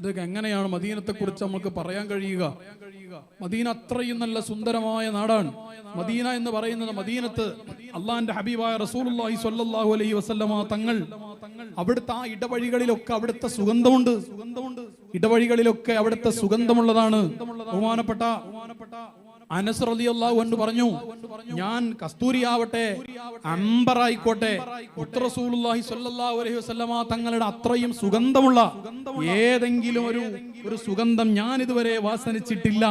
ഇതൊക്കെ എങ്ങനെയാണ് മദീനത്തെ കുറിച്ച് നമുക്ക് പറയാൻ കഴിയുക? മദീന അത്രയും നല്ല സുന്ദരമായ നാടാണ്. മദീന എന്ന് പറയുന്നത് മദീനത്ത് അള്ളാന്റെ ഹബീബായ റസൂലുള്ളാഹി സ്വല്ലല്ലാഹു അലൈഹി വസല്ലമ തങ്ങൾ അവിടുത്തെ ആ ഇടവഴികളിലൊക്കെ അവിടുത്തെ സുഗന്ധമുണ്ട്. ഇടവഴികളിലൊക്കെ അവിടുത്തെ സുഗന്ധമുള്ളതാണ്. ബഹുമാനപ്പെട്ട അനസ് റളിയല്ലാഹു അൻഹു പറഞ്ഞു ഞാൻ കസ്തൂരി ആവട്ടെ അമ്പറായിക്കോട്ടെ റസൂലുള്ളാഹി സ്വല്ലല്ലാഹു അലൈഹി വസല്ലമ തങ്ങളുടെ അത്രയും സുഗന്ധമുള്ള ഏതെങ്കിലും ഒരു ഒരു സുഗന്ധം ഞാൻ ഇതുവരെ വാസനിച്ചിട്ടില്ല.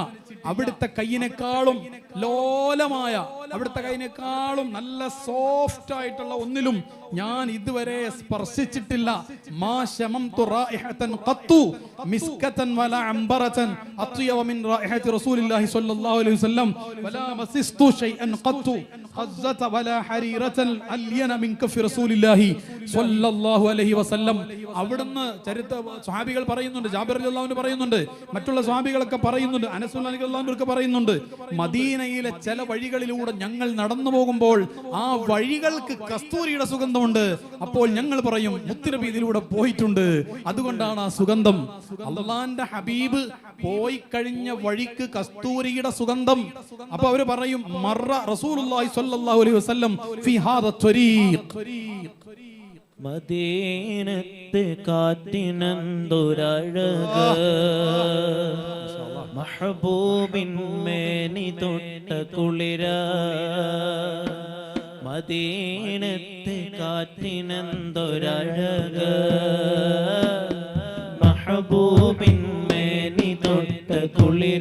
അവിടുത്തെ കൈയിനേക്കാളും ലോലമായ അവിടുത്തെ കൈയിനേക്കാളും നല്ല സോഫ്റ്റ് ആയിട്ടുള്ള ഒന്നിലും ഞാൻ ഇതുവരെ സ്പർശിച്ചിട്ടില്ല. മാ റായിഹതൻ ഖത്തു മിസ്കതൻ അംബറതൻ മിൻ റസൂലുള്ളാഹി അലൈഹി വസല്ലം ഖത്തു. ഖസ്സത വല ഹരീറതൻ അല്യന മിൻ കഫി റസൂലില്ലാഹി സ്വല്ലല്ലാഹു അലൈഹി വസല്ലം. അവിടുന്ന് ചരിത്ര സ്വഹാബികൾ പറയുന്നുണ്ട് ജാബിർ റളിയല്ലാഹു പറയുന്നുണ്ട് മറ്റുള്ള സ്വഹാബികളൊക്കെ പറയുന്നുണ്ട് അനസുൽ ഒക്കെ പറയുന്നുണ്ട്. മദീനയിലെ ചില വഴികളിലൂടെ ഞങ്ങൾ നടന്നു പോകുമ്പോൾ ആ വഴികൾക്ക് കസ്തൂരിയുടെ സുഗന്ധമുണ്ട്. അപ്പോൾ ഞങ്ങൾ പറയും മുത്തുനബി ഇതിലൂടെ പോയിട്ടുണ്ട്. അതുകൊണ്ടാണ് ആ സുഗന്ധം. അള്ളാന്റെ ഹബീബ് പോയി കഴിഞ്ഞ വഴിക്ക് കസ്തൂരിയുടെ സുഗന്ധം. അപ്പൊ അവർ പറയും മറ റസൂലുള്ളാഹി സ്വല്ലല്ലാഹു അലൈഹി വസല്ലം ഫി ഹാദ ത്വരീഖ്. മദീനത്ത് കാറ്റിനന്തൊരഴക് മഹബൂബിൻ മേനി തൊട്ട കുളിര. മദീനത്ത് കാറ്റിനന്തൊരഴക് മഹബൂബിൻ തൊട്ട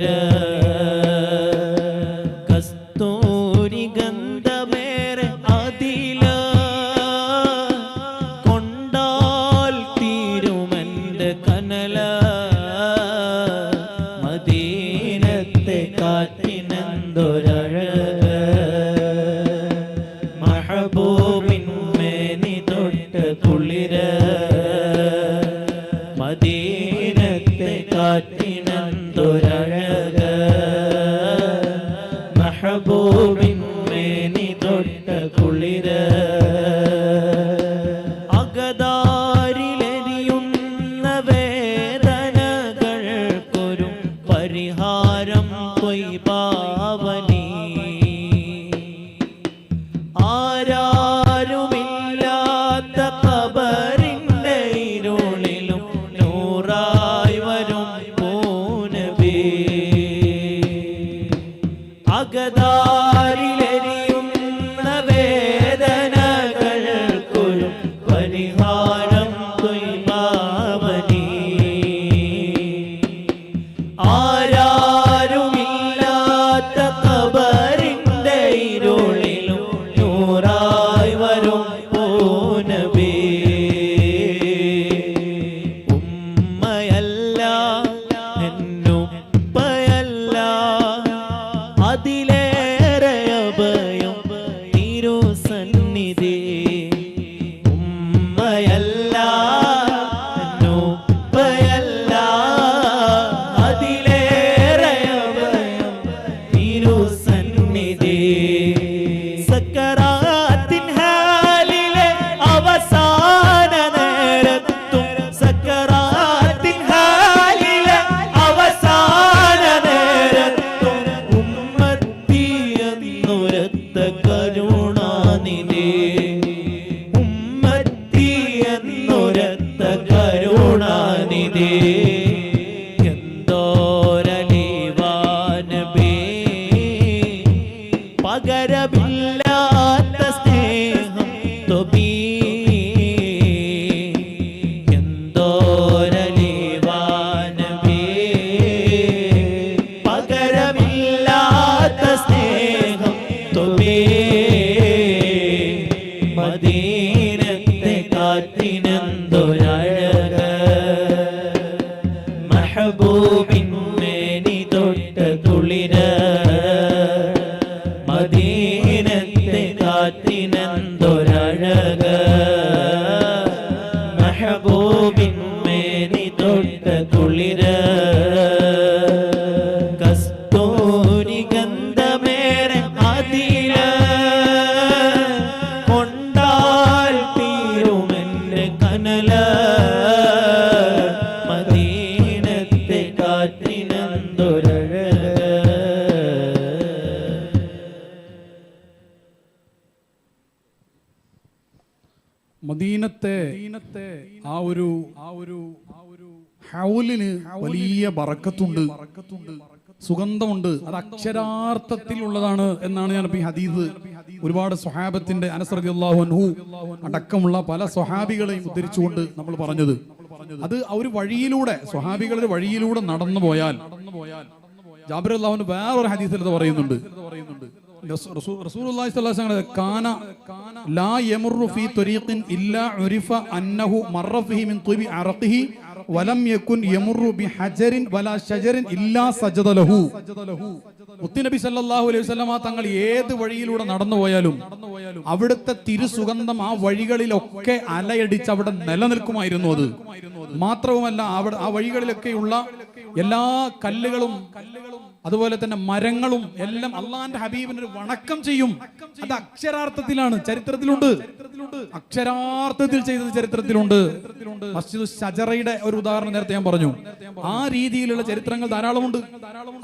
ഒരു ആ ഒരു ആ ഒരു ഹൗലിന് വലിയ ബറക്കത്തുണ്ട്. സുഗന്ധമുണ്ട്. അത് അക്ഷരാർത്ഥത്തിലുള്ളതാണ് എന്നാണ് ഞാൻ ഈ ഹദീസ് ഒരുപാട് സ്വഹാബത്തിന്റെ അനസ്രതി അള്ളാഹു അടക്കമുള്ള പല സ്വഹാബികളെയും ഉദ്ധരിച്ചുകൊണ്ട് നമ്മൾ പറഞ്ഞത്. അത് ആ ഒരു വഴിയിലൂടെ സ്വഹാബികളുടെ വഴിയിലൂടെ നടന്നു പോയാൽ ജാബിർ അള്ളാഹുന് വേറൊരു ഹദീസിൽ പറയുന്നുണ്ട്. പറയുന്നുണ്ട്. കാന തങ്ങൾ ഏത് വഴിയിലൂടെ നടന്നു പോയാലും അവിടുത്തെ തിരുസുഗന്ധം ആ വഴികളിലൊക്കെ അലയടിച്ച് അവിടെ നിലനിൽക്കുമായിരുന്നു അത്. മാത്രവുമല്ല അവിടെ ആ വഴികളിലൊക്കെയുള്ള എല്ലാ കല്ലുകളും കല്ലുകളും അതുപോലെ തന്നെ മരങ്ങളും എല്ലാം അള്ളാന്റെ ഹബീബിന് ഒരു വണക്കം ചെയ്യും. അത് അക്ഷരാർത്ഥത്തിലാണ് ചരിത്രത്തിലുണ്ട്. അക്ഷരാർത്ഥത്തിൽ ചെയ്തത് ചരിത്രത്തിലുണ്ട്. മസ്ജിദ് ഷജറയുടെ ഒരു ഉദാഹരണം നേരത്തെ ഞാൻ പറഞ്ഞു. ആ രീതിയിലുള്ള ചരിത്രങ്ങൾ ധാരാളമുണ്ട്.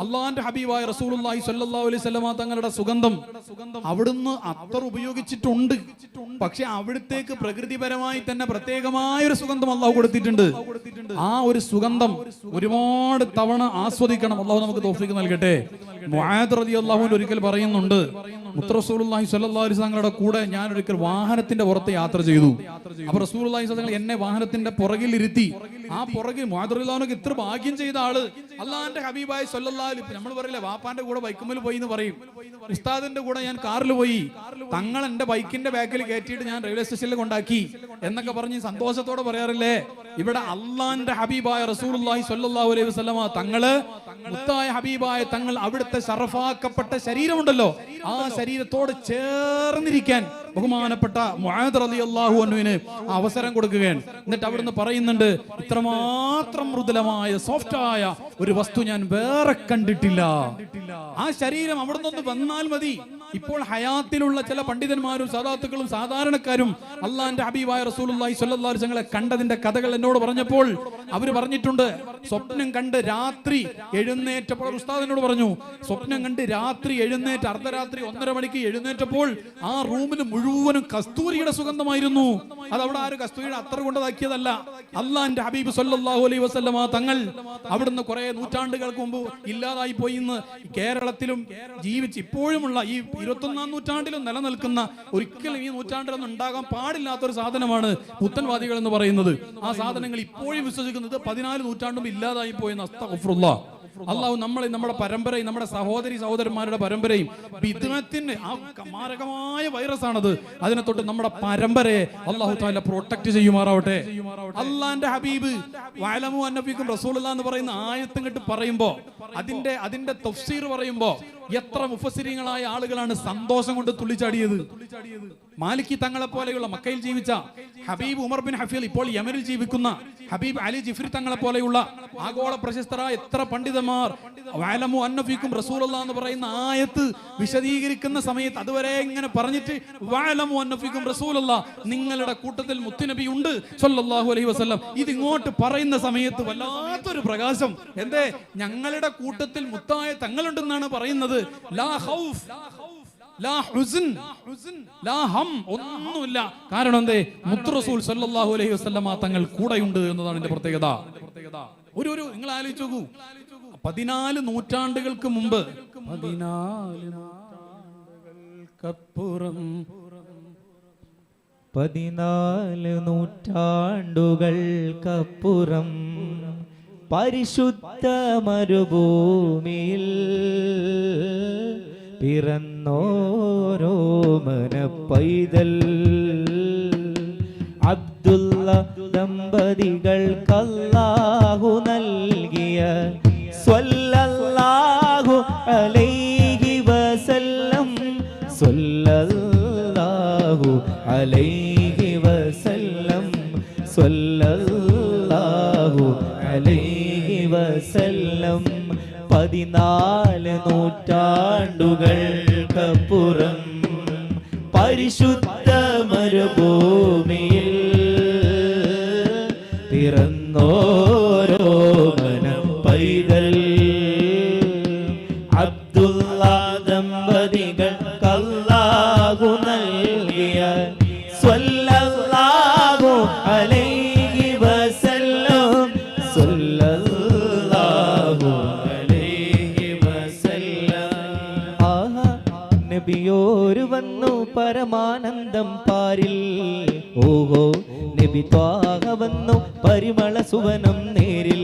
അള്ളാന്റെ ഹബീബായ റസൂലുള്ളാഹി സ്വല്ലല്ലാഹു അലൈഹി വസല്ലമ തങ്ങളുടെ സുഗന്ധം അവിടുന്ന് അത്ര ഉപയോഗിച്ചിട്ടുണ്ട്. പക്ഷെ അവിടത്തേക്ക് പ്രകൃതിപരമായി തന്നെ പ്രത്യേകമായ ഒരു സുഗന്ധം അള്ളാഹു കൊടുത്തിട്ടുണ്ട്. ആ ഒരു സുഗന്ധം ഒരുപാട് തവണ ആസ്വദിക്കണം. അള്ളാഹു നമുക്ക് തോഫിക്ക് നൽകട്ടെ അൻഹു ഒരിക്കൽ പറയുന്നുണ്ട് മുത്തറസൂലുള്ളാഹി സ്വല്ലല്ലാഹു അലൈഹി തങ്ങളുടെ കൂടെ ഞാൻ ഒരിക്കൽ വാഹനത്തിന്റെ പുറത്ത് യാത്ര ചെയ്തു. അപ്പൊ റസൂലുള്ളാഹി തങ്ങൾ എന്നെ വാഹനത്തിന്റെ പുറകിൽ ഇരുത്തി. ആ പുറകിൽ മുആദ് റളിയല്ലാഹുവിനൊക്കെ ഇത്ര ഭാഗ്യം ചെയ്ത ആൾ. അള്ളാഹിന്റെ ഹബീബായ സ്വല്ലല്ലാഹു നമ്മൾ പറയില്ലേ വാപ്പാന്റെ കൂടെ ബൈക്കുമ്പിൽ പോയി എന്ന് പറയും. ഉസ്താദിന്റെ കൂടെ ഞാൻ കാറിൽ പോയി. തങ്ങൾ എന്റെ ബൈക്കിന്റെ ബാക്കിൽ കയറ്റിയിട്ട് ഞാൻ റെയിൽവേ സ്റ്റേഷനിൽ കൊണ്ടാക്കി. എന്നൊക്കെ പറഞ്ഞ് സന്തോഷത്തോടെ പറയാറില്ലേ? ഇവിടെ അള്ളാന്റെ ഹബീബായ സ്വല്ലല്ലാഹു അലൈഹി തങ്ങൾ മുത്തായ ഹബീബായ തങ്ങൾ അവിടുത്തെ ഷറഫാക്കപ്പെട്ട ശരീരമുണ്ടല്ലോ. ആ ശരീരത്തോട് ചേർന്നിരിക്കാൻ ബഹുമാനപ്പെട്ട റളിയല്ലാഹു അൻഹുവിന് ആ അവസരം കൊടുക്കുകയാണ്. എന്നിട്ട് അവിടുന്ന് പറയുന്നുണ്ട് ഇത്രമാത്രം മൃദുലമായ സോഫ്റ്റായ ഒരു വസ്തു ഞാൻ വേറെ കണ്ടിട്ടില്ല. ആ ശരീരം അവിടുന്ന് ഒന്ന് വന്നാൽ മതി. ഇപ്പോൾ ഹയാത്തിലുള്ള ചില പണ്ഡിതന്മാരും സദാത്തുക്കളും സാധാരണക്കാരും അള്ളാന്റെ ഹബീബായ റസൂലുള്ളാഹി സ്വല്ലല്ലാഹു തങ്ങളെ കണ്ടതിന്റെ കഥകൾ എന്നോട് പറഞ്ഞപ്പോൾ അവർ പറഞ്ഞിട്ടുണ്ട് സ്വപ്നം കണ്ട് രാത്രി എഴുന്നേറ്റപ്പോൾ ഉസ്താദിനോട് ഉസ്താദ് പറഞ്ഞു സ്വപ്നം കണ്ട് രാത്രി എഴുന്നേറ്റ് അർദ്ധരാത്രി ഒന്നര മണിക്ക് എഴുന്നേറ്റപ്പോൾ ആ റൂമിൽ മുഴുവനും കസ്തൂരിയുടെ സുഗന്ധമായിരുന്നു. അത് അവിടെ ആരും കസ്തൂരിയുടെ അത്ര കൊണ്ടതാക്കിയതല്ല. അള്ളാന്റെ ഹബീബ് സല്ലാഹു അലൈ വസ്ലമ തങ്ങൾ അവിടുന്ന് കുറെ നൂറ്റാണ്ടുകൾക്ക് മുമ്പ് ഇല്ലാതായി പോയി ഇന്ന് കേരളത്തിലും ജീവിച്ച് ഇപ്പോഴുമുള്ള ഈ ഇരുപത്തൊന്നാം നൂറ്റാണ്ടിലും നിലനിൽക്കുന്ന ഒരിക്കലും ഈ നൂറ്റാണ്ടിലൊന്നും ഉണ്ടാകാൻ പാടില്ലാത്ത ഒരു സാധനമാണ് പുത്തൻവാദികൾ എന്ന് പറയുന്നത്. ആ സാധനങ്ങൾ ഇപ്പോഴും വിശ്വസിക്കുന്നത് പതിനാല് നൂറ്റാണ്ടും ഇല്ലാതായി പോയെന്ന് അസ്തഗ്ഫിറുള്ള അള്ളാഹു നമ്മളെ നമ്മുടെ പരമ്പരയും നമ്മുടെ സഹോദരി സഹോദരന്മാരുടെ പരമ്പരയും ബിദ്മത്തിന് ആ മാരകമായ വൈറസ് ആണത് അതിനെ തൊട്ട് നമ്മുടെ പരമ്പരയെ അള്ളാഹു താല പ്രൊട്ടക്ട് ചെയ്യുമാറാവട്ടെ. അള്ളാന്റെ ഹബീബ് വയലമു അന്നബിക്കും റസൂൽ എന്ന് പറയുന്ന ആയത്തും കിട്ട് പറയുമ്പോ അതിന്റെ അതിന്റെ തഫ്സീർ പറയുമ്പോ എത്ര മുഫസിരിങ്ങളായ ആളുകളാണ് സന്തോഷം കൊണ്ട് തുള്ളിച്ചാടിയത്? മാലിക്കി തങ്ങളെ പോലെയുള്ള മക്കയിൽ ജീവിച്ച ഹബീബ് ഉമർ ബിൻ ഹഫീൽ ഇപ്പോൾ യമനിൽ ജീവിക്കുന്ന ഹബീബ് അലി ജിഫ്രി തങ്ങളെ പോലെയുള്ള ആഗോള പ്രശസ്തരായ എത്ര പണ്ഡിതന്മാർ വാലമോ അന്നഫീക്കും റസൂലുള്ള എന്ന് പറയുന്ന ആയത്ത് വിശദീകരിക്കുന്ന സമയത്ത് അതുവരെ ഇങ്ങനെ പറഞ്ഞിട്ട് വാലമോ അന്നഫീക്കും റസൂലുള്ള നിങ്ങളുടെ കൂട്ടത്തിൽ മുത്തുനബി ഉണ്ട് സല്ലല്ലാഹു അലൈഹി വസല്ലം. ഇത് ഇങ്ങോട്ട് പറയുന്ന സമയത്ത് വല്ലാത്തൊരു പ്രകാശം. എന്തേ? ഞങ്ങളുടെ കൂട്ടത്തിൽ മുത്തായ തങ്ങളുണ്ടെന്നാണ് പറയുന്നത്. ലാ ലാ ലാ ഹം, ഒന്നുമില്ല. കാരണം എന്തേ? സല്ലല്ലാഹു അലൈഹി വസല്ലമ തങ്ങൾ കൂടെയുണ്ട് എന്നതാണ് എന്റെ പ്രത്യേകത. ഒരു ഒരു നിങ്ങൾ ആലോചിച്ച് നോക്കൂ. പതിനാല് നൂറ്റാണ്ടുകൾക്ക് മുമ്പ് പതിനാലുകൾക്കപ്പുറം പതിനാല് നൂറ്റാണ്ടുകൾക്കപ്പുറം പരിശുദ്ധ മരുഭൂമിയിൽ പിറന്നോരോ മന പൈതൽ അബ്ദുള്ള ദമ്പതികൾക്കല്ലാഹു നൽകിയ സ്വല്ലല്ലാഹു അലൈഹി വസല്ലം. സ്വല്ലല്ലാഹു അലൈഹി പതിനാല് നൂറ്റാണ്ടുകൾക്കപ്പുറം പരിശുദ്ധ മരുഭൂമിയിൽ നബി ത്വാഹ പരിമള സുവനം നേരിൽ.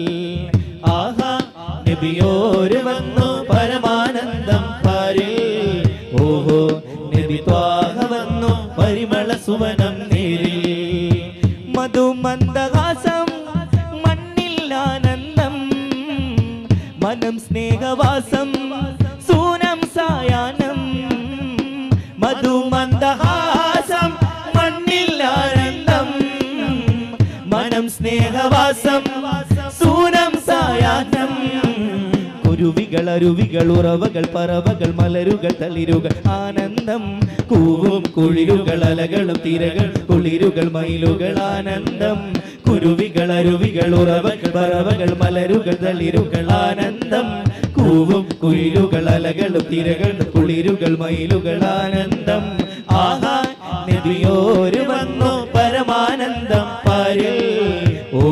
ആഹാ നബിയോര് വന്നു പരമാനന്ദം പാരിൽ. ഓഹോ നബി ത്വാഹ പരിമള സുവനം നേരിൽ. മധുമന്ദഹാസം മണ്ണിൽ ആനന്ദം മനം സ്നേഹവാസം സൂനം സായാനം മധുമന്ദഹാസം സ്നേഹവാസം സൂനം സായാഹ്നം. കുരുവികൾ അരുവികൾ ഉറവകൾ പറവകൾ മലരുകൾ തളിരുകൾ ആനന്ദം. കൂവും കുളിരുകൾ അലകളും തിരകൾ കുളിരുകൾ മയിലുകൾ ആനന്ദം. കുരുവികൾ അരുവികൾ ഉറവകൾ പറവകൾ മലരുകൾ തളിരുകൾ ആനന്ദം. കൂവും കുയിലുകൾ അലകളും തിരകൾ കുളിരുകൾ മയിലുകൾ ആനന്ദം. ആഹാ നദിയോര് വന്നു പരമാനന്ദം. പാരിൽ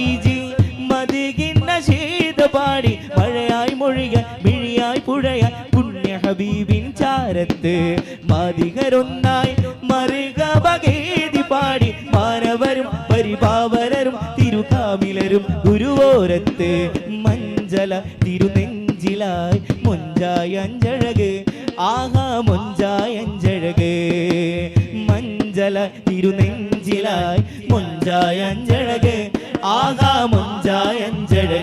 മാനസവീജി മതികിന്ന ശീതപാടി മഴയായി മൊഴിക മിഴിയായി പുഴയ പുണ്യ ഹബീബിൻ ചാരത്ത് മതികരൊന്നായി മറുക വകേതി പാടി മാനവരും പരിപാവരും തിരുകാമിലരും ഗുരുവോരത്ത് മഞ്ചല തിരുനെഞ്ചിലായി മൊഞ്ചായ അഞ്ചഴക് ആഹാ മൊഞ്ചായ അഞ്ചഴക്. മഞ്ചല തിരുനെഞ്ചിലായി മൊഞ്ചായ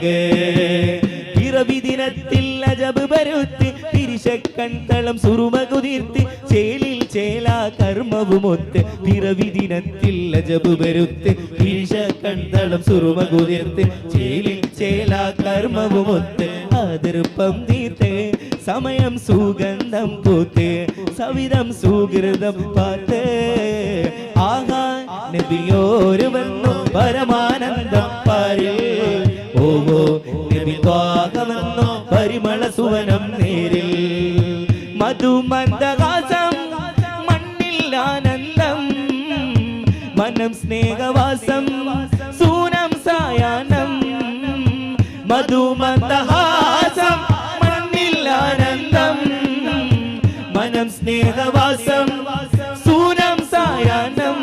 അഞ്ചഴക് പിറവി ദിനത്തിൽ അജബ് പരുത്തി തിരിശക്കൺ തളം സുറുമ കുതിർത്തി ചേലിൽ ചേല കർമ്മവുമൊത്ത് പിറവി ദിനത്തിൽ അജബ് പരുത്തി തിരിശക്കൺ തളം സുറുമ കുതിർത്തി ചേലിൽ ചേല കർമ്മവുമൊത്ത് അതിർപ്പം തീർത്ത് സമയം സുഗന്ധം പൂത്ത്. സവിധം സുഹൃതം പാത്ത്. ആഹാ നബിയോര് വന്നു പരമാനന്ദം പാരിൽ. നബി ത്വാഗമെന്നോ പരിമള സുവനം നേരിൽ. മധുമന്ദഹാസം മണ്ണിൽ ആനന്ദം മനം സ്നേഹവാസം സൂനം സായാനം മധുമന്ദഹാസം മണ്ണിൽ ആനന്ദം മനം സ്നേഹവാസം സൂനം സായാനം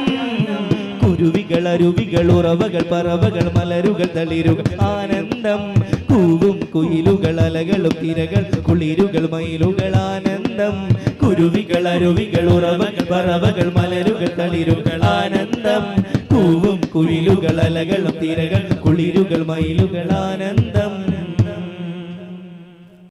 കുരുവികൾ അരുവികൾ ഉറവകൾ പറവകൾ മലരുകൾ തളിരുകൾ ആനന്ദം കുയിലുകൾ അലകളും തിരകൾ കുളിരുകൾ മയിലുകൾ ആനന്ദം. കുരുവികൾ അരുവികൾ ഉറവകൾ പറവകൾ മലരുകൾ തളിരുകൾ ആനന്ദം. കൂവും കുയിലുകൾ അലകളും തിരകൾ കുളിരുകൾ മയിലുകൾ ആനന്ദം.